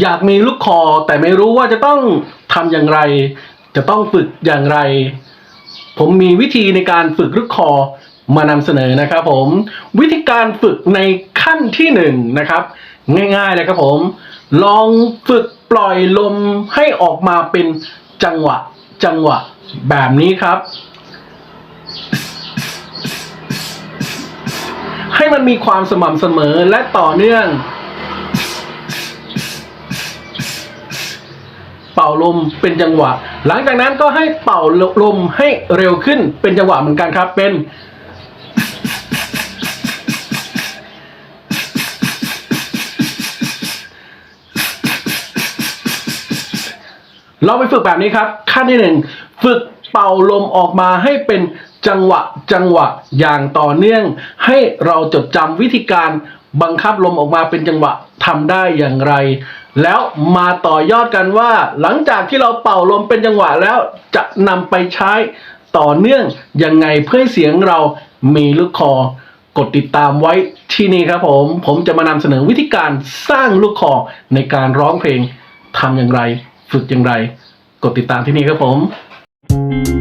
อยากมีลูกคอแต่ไม่รู้ว่าจะต้องทำอย่างไร จะต้องฝึกอย่างไร ผมมีวิธีในการฝึกลูกคอมานำเสนอนะครับผม วิธีการฝึกในขั้นที่หนึ่งนะครับ ง่ายๆเลยครับผม ลองฝึกปล่อยลมให้ออกมาเป็นจังหวะจังหวะแบบนี้ครับ ให้มันมีความสม่ำเสมอและต่อเนื่อง เป่าลมเป็นจังหวะ หลังจากนั้นก็ให้เป่าลมให้เร็วขึ้นเป็นจังหวะเหมือนกันครับ เป็น เราไปฝึกแบบนี้ครับ ขั้นที่หนึ่งฝึกเป่าลมออกมาให้เป็นจังหวะจังหวะอย่างต่อเนื่อง ให้เราจดจำวิธีการ บังคับลมออกมาเป็นจังหวะทำได้อย่างไร แล้วมาต่อยอดกันว่า หลังจากที่เราเป่าลมเป็นจังหวะแล้วจะนำไปใช้ต่อเนื่องยังไงเพื่อให้เสียงเรามีลูกคอกดติดตามไว้ที่นี่ครับผม ผมจะมานำเสนอวิธีการสร้างลูกคอในการร้องเพลงทำอย่างไร ฝึกอย่างไร กดติดตามที่นี่ครับผม